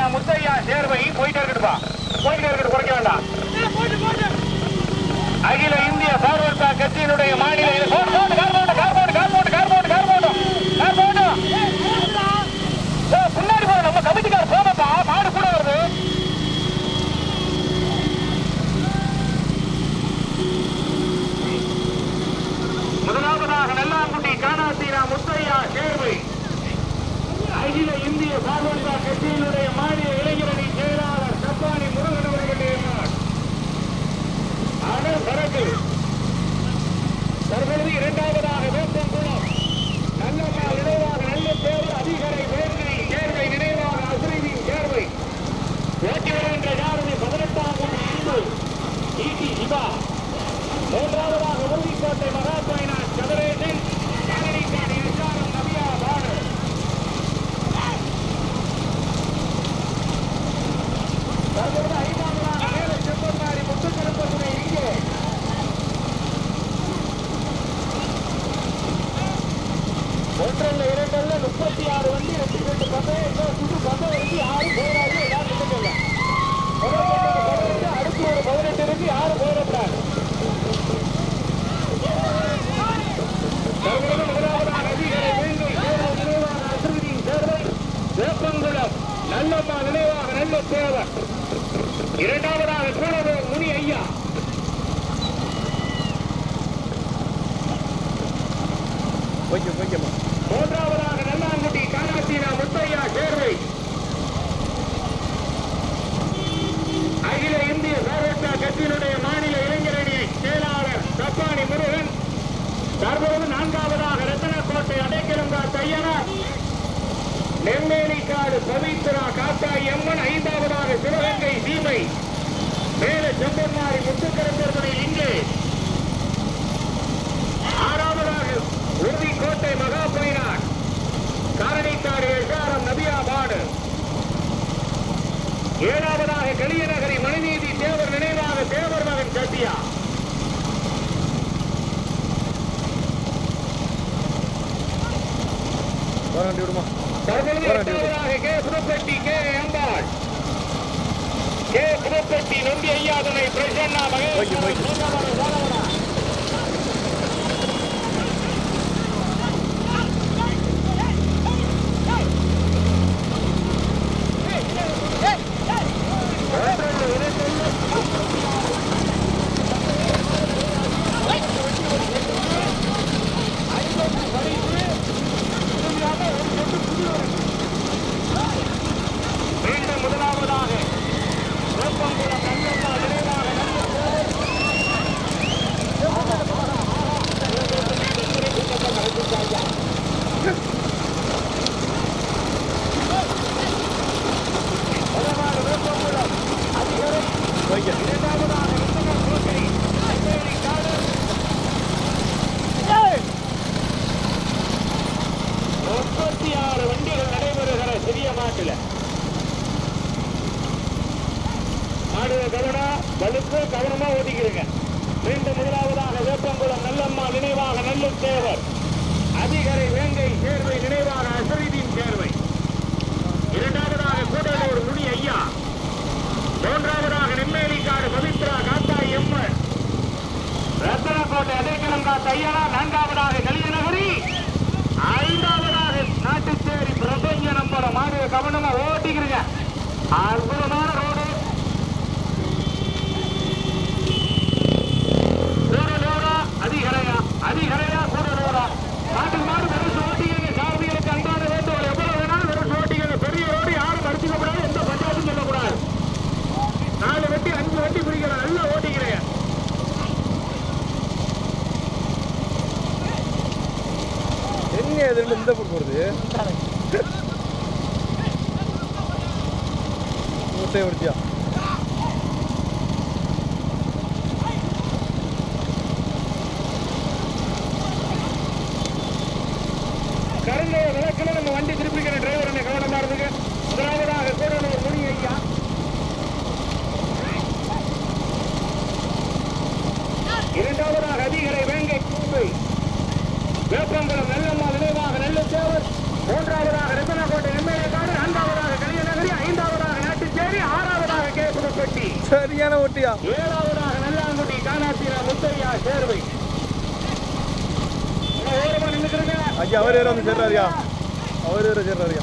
நான் முத்தையா சேர்வை போயிட்டே இருக்கட்டுப்பா போயிட்டே இருக்கட்டு குறைக்க வேண்டாம். அகில இந்திய பார்வர்த்தா கட்சியினுடைய மாநில முத்தையா சேர்வை. அகில இந்திய பார்வர்த்தா கட்சியினுடைய மாநில இளைஞரணி செயலாளர் சப்பானி முருகன் அவர்கள் இருந்தார் ஆனால் சரக்கு தற்பொழுது இரண்டாவதாக வேப்பங்குளம் நல்லம்மா நினைவாக நல்ல தேர்வு அதிகாரி வேர்வை தேர்வை நினைவாக அசுரிவின் தேர்வை. ஓட்டி வருகின்ற யாருமே பதினெட்டாம் ஆண்டு ஈட்டி மூன்றாவதாக உறுதிக்கோட்டை அவர் வேற சேர்றாருயா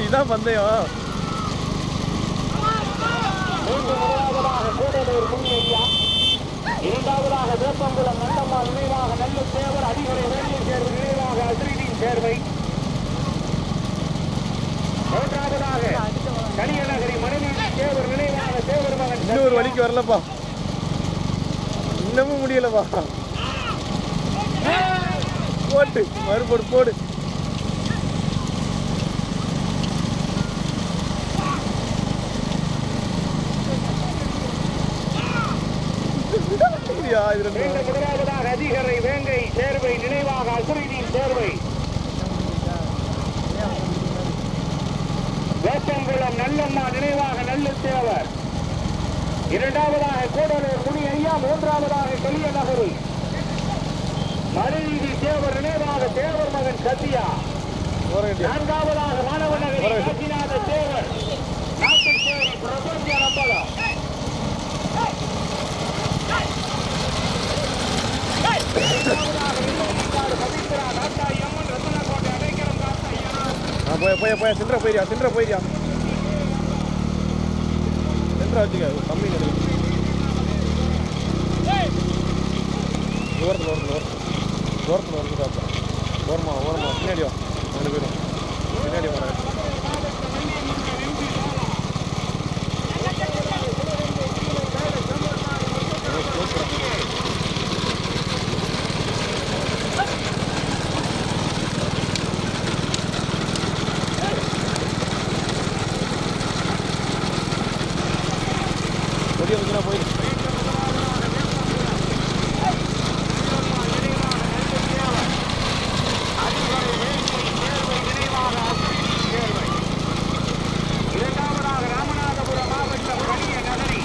இதான் பந்தயம் இரண்டாவதாக வேப்பங்குளம் நல்லம்மா நினைவாக நல்ல சேவர் அதிகரை வேண்டிய சேர்வு நினைவாக அஸ்ரீதியின் சேர்வை மூன்றாவதாக கலியநகரி மனைவி சேவர் நினைவாக சேவர் மகன் இன்னும் ஒரு வழிக்கு வரலப்பா. இன்னமும் முடியலப்பா. போட்டு மறுபோடு போடு. இல்லையா, இது ரெண்டு மீண்டும் அதிகரை வேங்கை சேர்வை நினைவாக அசுரீதியின் சேர்வை. வேப்பங்குளம் நல்லம்மா நினைவாக நல்ல சேவர். இரண்டாவதாக கூடலூர் முனி ஐயா மூன்றாவதாக கலிய நகரு. மறுநீதி தேவர் நினைவாக தேவர் மகன் சத்யா. நான்காவதாக மாணவ நகரி காசிநாத தேவர். நாட்டுச்சேரி பிரபஞ்ச நம்பலம் போய் போய் போய் சில்லற போயிரியா சில்லற போயிரியா சில்லற வச்சுக்க கம்மி கிடைக்கும் ஓரத்தில் ஓரத்தில் ஓரத்தில். ஓரத்தில் ஓரத்தில் ஓரமாக ஓரமா பின்னாடி வா. ரெண்டு பேரும். பின்னாடி வர கொடியை வச்சுனா போயிடும் இரண்டாவதாக ராமநாதபுரம் மாவட்டம் கனிய நகரி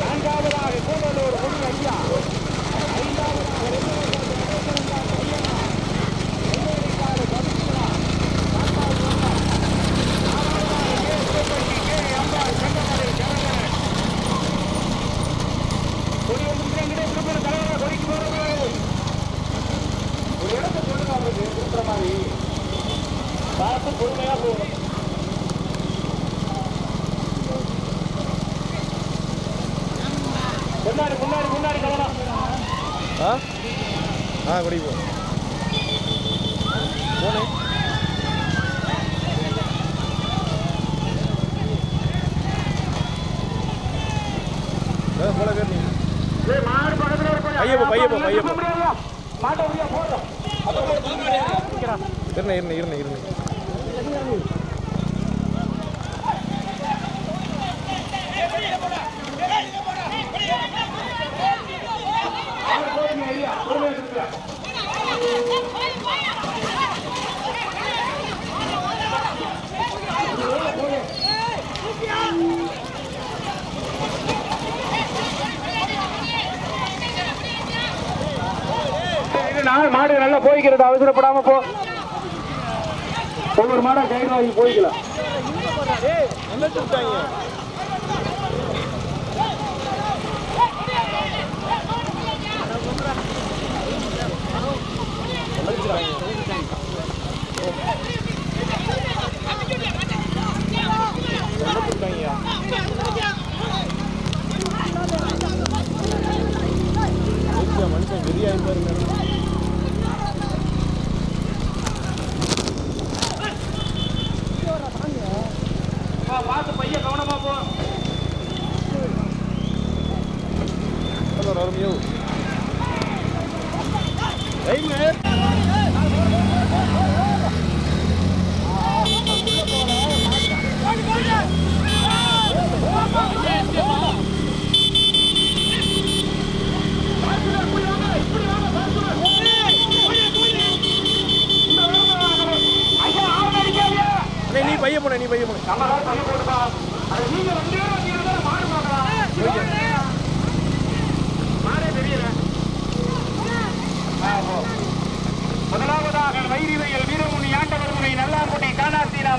நான்காவதாக கூடலூர் முனி ஐயா ஐந்தாவதாக கொடி வந்து எங்கிட்ட திருப்பி தலைவரை கொடிக்கு போறது ஒரு இடத்தை சொல்லுங்க அவருக்கு கொடுக்குற மாதிரி பார்த்து பொறுமையா போகணும் முன்னாடி முன்னாடி முன்னாடி கவனம் ஆ ஆ கொடி போ போனே ஏ, போல கேட்டு ஏய், மாடு பக்கத்துல ஒரு கொஞ்சம் பையப்போ, பையப்போ, பையப்போ. இருண்ணே இருண்ணே இருண்ணே. இருண்ணே இது நாள் மாடு நல்லா போய்க்கிறது அவசரப்படாம போ. ஒவ்வொரு மாடா கைடு வாங்கி போய்க்கலாம்.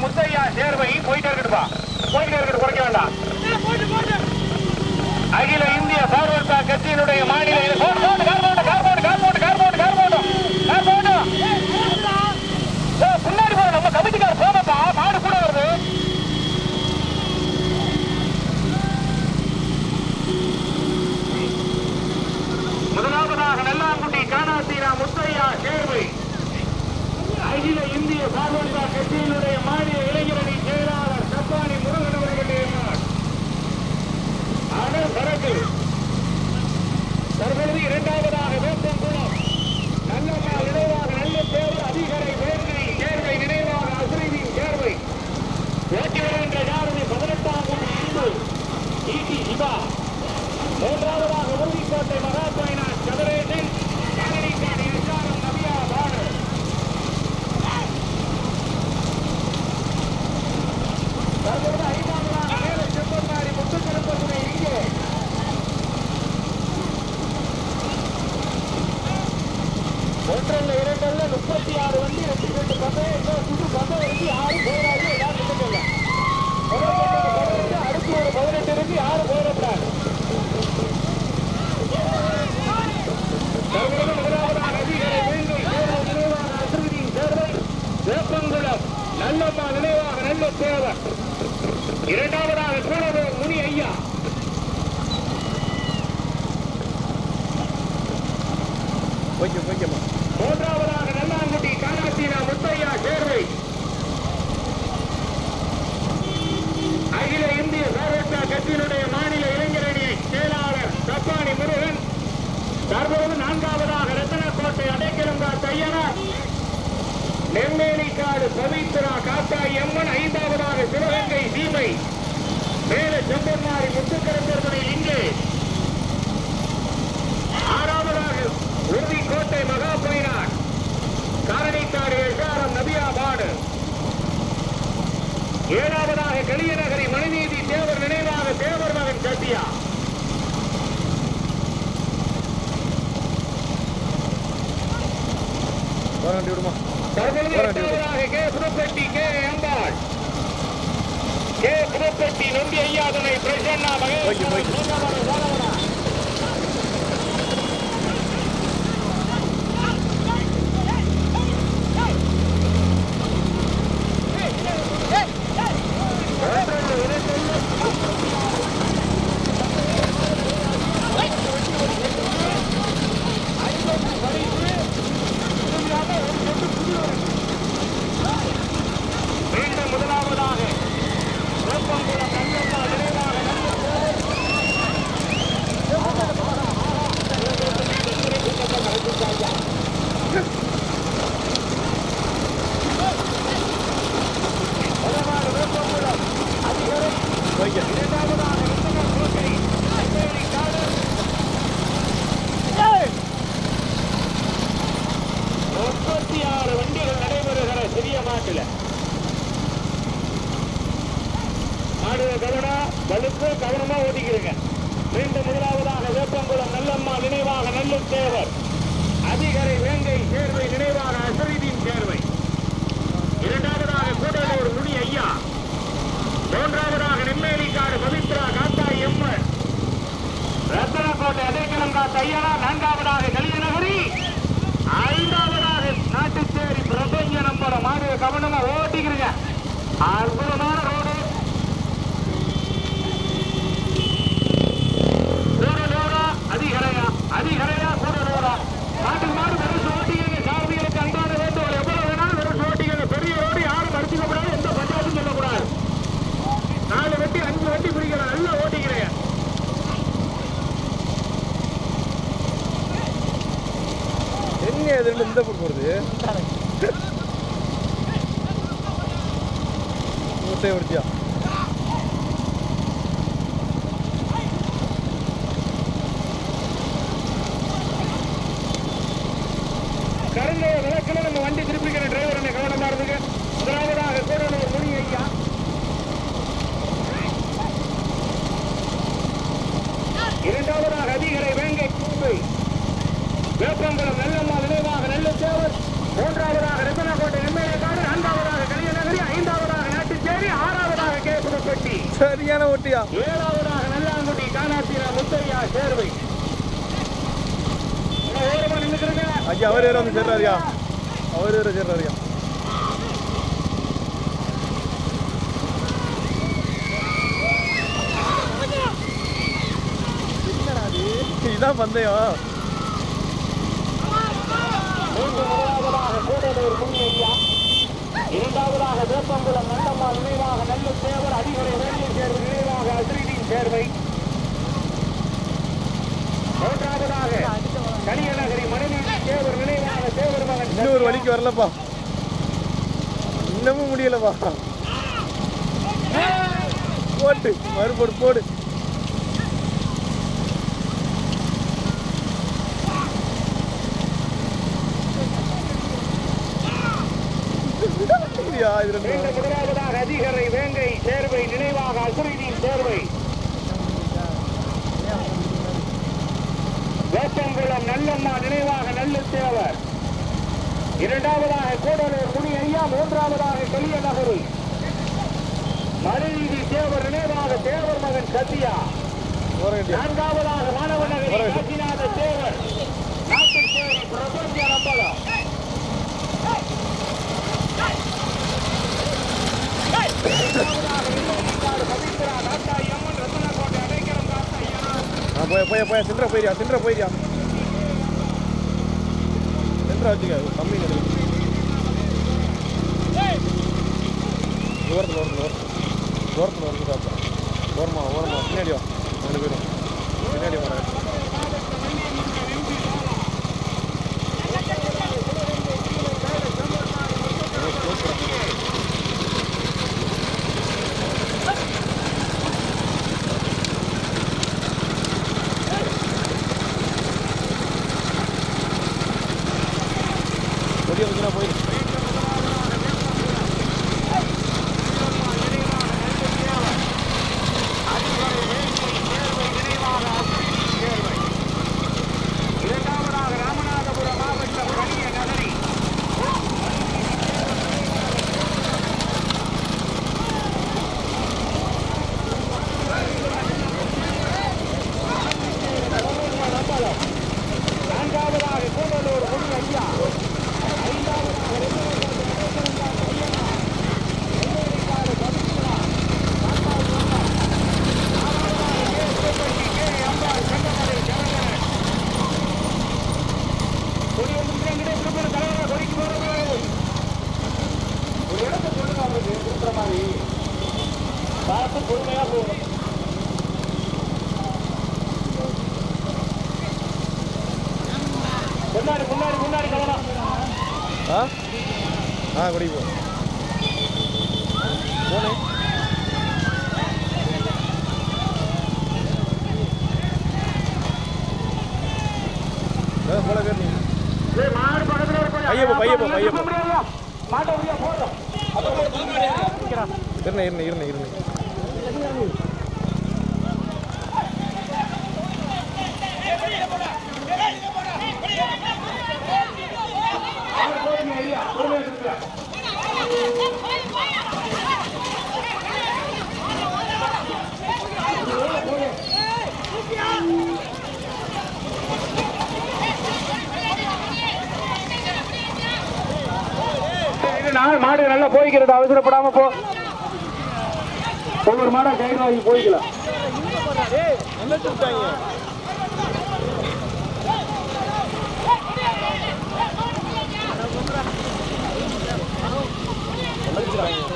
முத்தையா சேர்வை போயிட்டே இருக்கட்டுப்பா போயிட்டே இருக்கட்டு குறைக்க வேண்டாம். அகில இந்திய பார்வர்த்தா கட்சியினுடைய மாநில பின்னாடி போற நம்ம கமிட்டிக்கார போதப்பா மாடு கூட வருது. முதலாவதாக நெல்லாங்குடி காணாத்தீரா முத்தையா சேர்வை. அகில இந்திய பார்வர்த்தா கட்சியினுடைய மாநில இளைஞரணி செயலாளர் சப்பானி முருகன் அவர்கள் சரக்கு. தற்பொழுது இரண்டாவதாக வேப்பங்குளம் நல்லம்மா நினைவாக நல்ல பேர் அதிகரை வேர்வை சேர்வை நினைவாக அசுரிவின் சேர்வை ஓட்டி வருகின்ற யாருமே பதினெட்டாம் ஈட்டி மூன்றாவதாக உறுதிக்கோட்டை அசரீதியின் தேவர் அதிகரை வேங்கை தேர்வை நினைவாக அசரீதியின் தேர்வை இரண்டாவதாக கூடலூர் முனி ஐயா. மூன்றாவதாக நெம்மேலிக்காடு பவித்ரா காத்தா எம்மன் ரத்தனக்கோட்டை அதே காத்த ஐயனா நான்காவதாக கலியநகரி. ஐந்தாவதாக நாட்டுச்சேரி பிரபஞ்ச நம்பரம் மாடு கவனமா ஓட்டிக்கிறீங்க அற்புதமான தெரியல இந்த பக்கம் போறது ஒத்தையை வருத்தியா பந்தயம் மூன்று முதலாவதாக கூடலூர் முனியையா இரண்டாவதாக வேப்பங்குளம் நண்டம்மாள் நினைவாக நல்ல தேவர் அடிகளை வேண்டிய சேர்வு நினைவாக அஸ்ரீதியின் சேர்வை மூன்றாவதாக கனியநகரி மணிநீதி தேவர் நினைவாக தேவர் மகன் இன்னும் வழிக்கு வரலப்பா. இன்னமும் முடியலப்பா. போட்டு மறுபோடு போடு. இதுயா, இது. மீண்டும் முதலாவதாக அதிகரை வேங்கை சேர்வை நினைவாக அசுரீதியின் சேர்வை. வேப்பங்குளம் நல்லம்மா நினைவாக நல்ல தேவர் இரண்டாவதாக கூடலூர் முனி ஐயா மூன்றாவதாக கலிய நகரு. மறுநீதி தேவர் நினைவாக தேவர் மகன் சத்யா. நான்காவதாக மாணவ நகரி. காசிநாத தேவர். நாட்டுச்சேரி பிரபஞ்ச நம்பலம். போய் போய் போய் சில்லற போயிரியா சில்லற போயிரியா சில்லற வச்சுக்க கம்மி கிடைக்கும் ஓரத்தில் ஓரத்தில் ஓரத்தில். ஓரத்தில் வந்து பார்ப்போம் ஓரமா ஓரமா பின்னாடி ரெண்டு பேரும். பின்னாடி வர கொடியை வச்சுனா போயிடும் இரண்டாவதாக ராமநாதபுரம் மாவட்டம் கனிய நகரி நான்காவதாக கூடலூர் முனி ஐயா ஐந்தாவதாக பார்த்து பொறுமையா போகணும் முன்னாடி முன்னாடி முன்னாடி கவனம் ஆ ஆ கொடி போ போனே அதான் போல கேட்டு ஏய், மாடு பக்கத்துல இருப்பாங்க. பையப்போ, பையப்போ, பையப்போ. இருண்ணே இருண்ணே இருண்ணே இது நாள் மாடு நல்லா போய்க்கிறது அவசரப்படாம போ. ஒவ்வொரு மாடா கைடு வாங்கி போய்க்கலாம். வந்துட்டாங்க மனுஷன்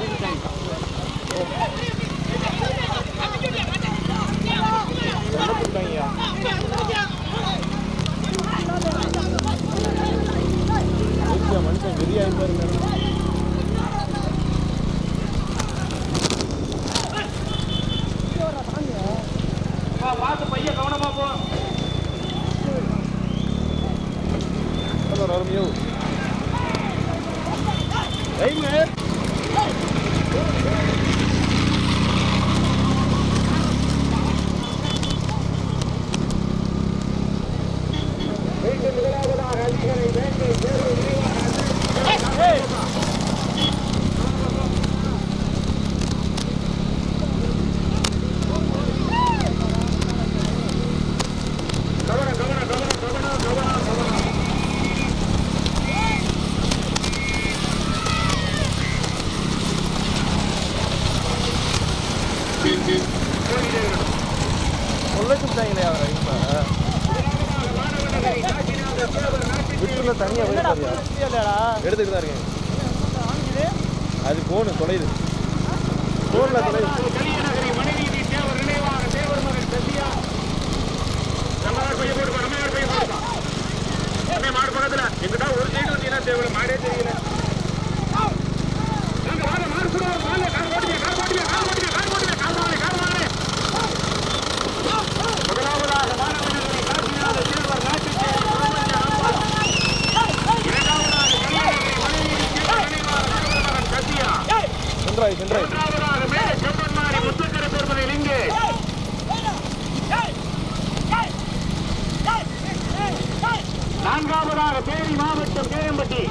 நான்காவதாக தேனி மாவட்டம் கேஎம்பட்டி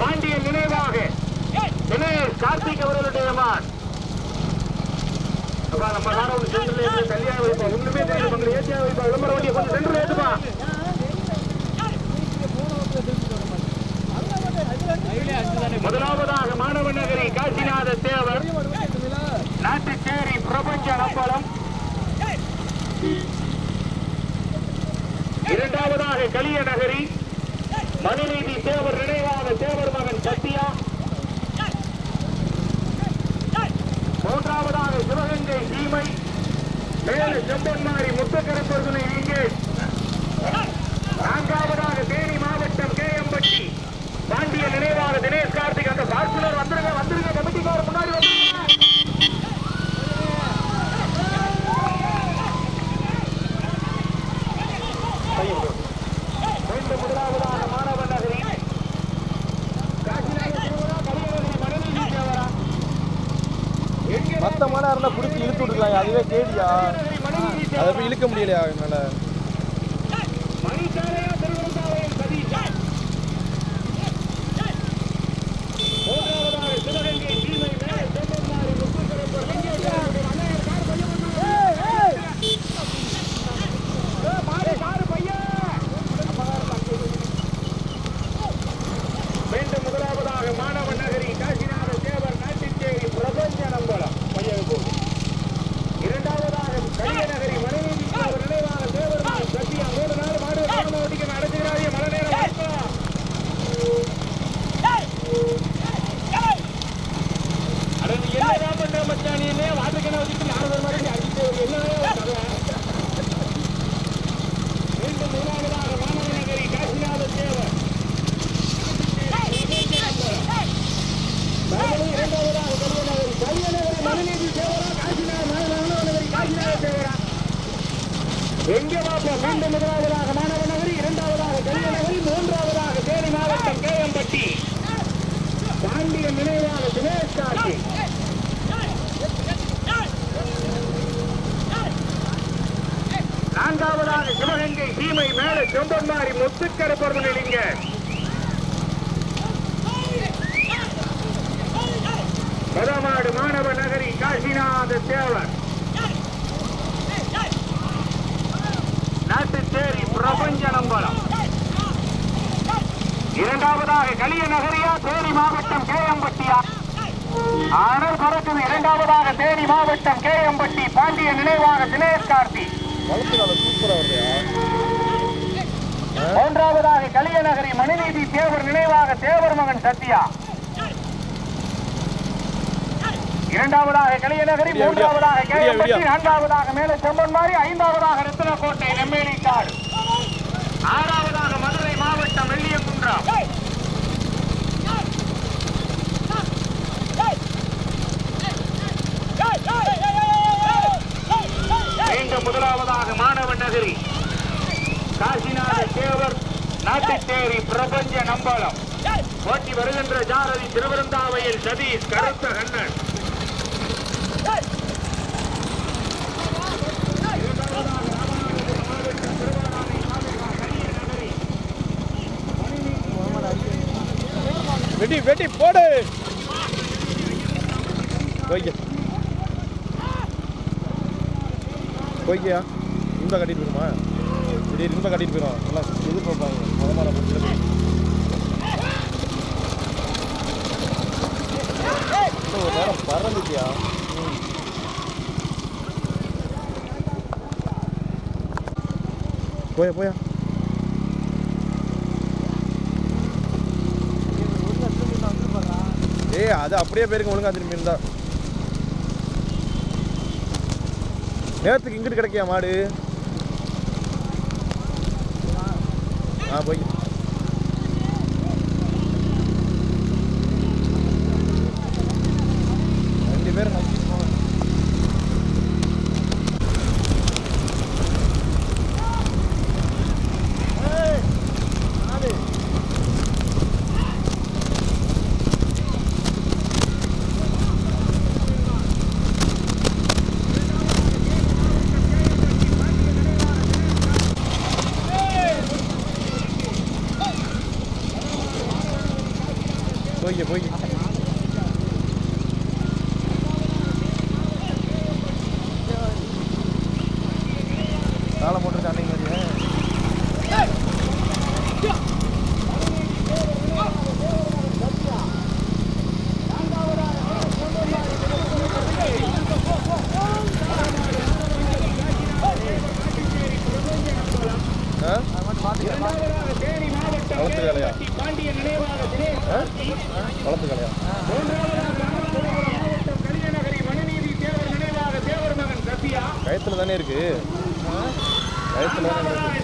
பாண்டியன் நினைவாக. தினேஷ் கார்த்திக் அவர்களுடைய மான். நம்ம வைப்பா ஒண்ணுமே தெரியல ஏற்றியா வைப்பா விளம்பர வண்டியை கொஞ்சம் முதலாவதாக மாணவ நகரி காசிநாத தேவர். நாட்டுச்சேரி பிரபஞ்ச நம்பலம் இரண்டாவதாக கலிய நகரி மனுநீதி தேவர் நினைவாக தேவர் மகன் சத்தியா மூன்றாவதாக சிவகங்கை சீமை மேலு செம்பன்மாரி முத்தக்கரப்பொருதுனை இங்கே. நான்காவதாக தேனி மாவட்டம் கே எம்பட்டி பாண்டிய நினைவாக தினேஷ் கார்த்திக் அந்த பார்சலர் வந்துருங்க வந்துருங்க கமிட்டிக்கார முன்னாடி வந்துருங்க மீண்டும் முதலாவதாக மாணவ நகரி காசிநாத தேவரா கலியநகரி மனுநீதி தேவரா எங்கே மற்ற மாடாக இருந்தால் பிடிச்சி இழுத்து விட்டுக்கலாம் அதுவே கேடியா கலியநகரி மனுநீதி இழுக்க முடியலையா என்னால் Good night. இரண்டாவதாக கலிய நகரியா தேனி மாவட்டம் கேஎம்பட்டியா ஆனால் பறக்குது இரண்டாவதாக தேனி மாவட்டம் கேஎம்பட்டி பாண்டிய நினைவாக தினேஷ் கார்த்தி மூன்றாவதாக கலிய நகரி மணிநீதி தேவர் நினைவாக தேவர் மகன் சத்யா இரண்டாவதாக கலியநகரி விடியா, விடியா. மூன்றாவதாக கேஎம்பட்டி. நான்காவதாக மேலே செம்பன்மாரி ஐந்தாவதாக ரத்தினக்கோட்டை நெம்மேலிக்காடு ஆறாவதாக மதுரை மாவட்டம் வெள்ளியங்குன்றம் மீண்டும் முதலாவதாக மாணவ நகரி. காசிநாத தேவர் நாட்டுச்சேரி பிரபஞ்ச நம்பலம். போட்டி வருகின்ற ஜாரதி திருவிருந்தாவையில் சதீஷ் கருத்த கண்ணன். வெட்டி வெட்டி போடு. போய்க்கியா? இன்பா கட்டிட்டு போயிருமா? இப்படி இன்பா கட்டிட்டு போயிடும் நல்லா இது பார்ப்பாங்க மொதல் பிரச்சனை ஒரு நேரம் பறந்துட்டியா? போயா போயா. ஏய் அது அப்படியே போயிருக்கும் ஒழுங்கா திரும்பி இருந்தா. நேரத்துக்கு இங்கிட்டு கிடைக்கியா மாடு? ஆ போய். ரெண்டு பேரும் வளர்த்து கலையா கயத்துல தானே இருக்கு? கயத்துல தானே இருக்கு?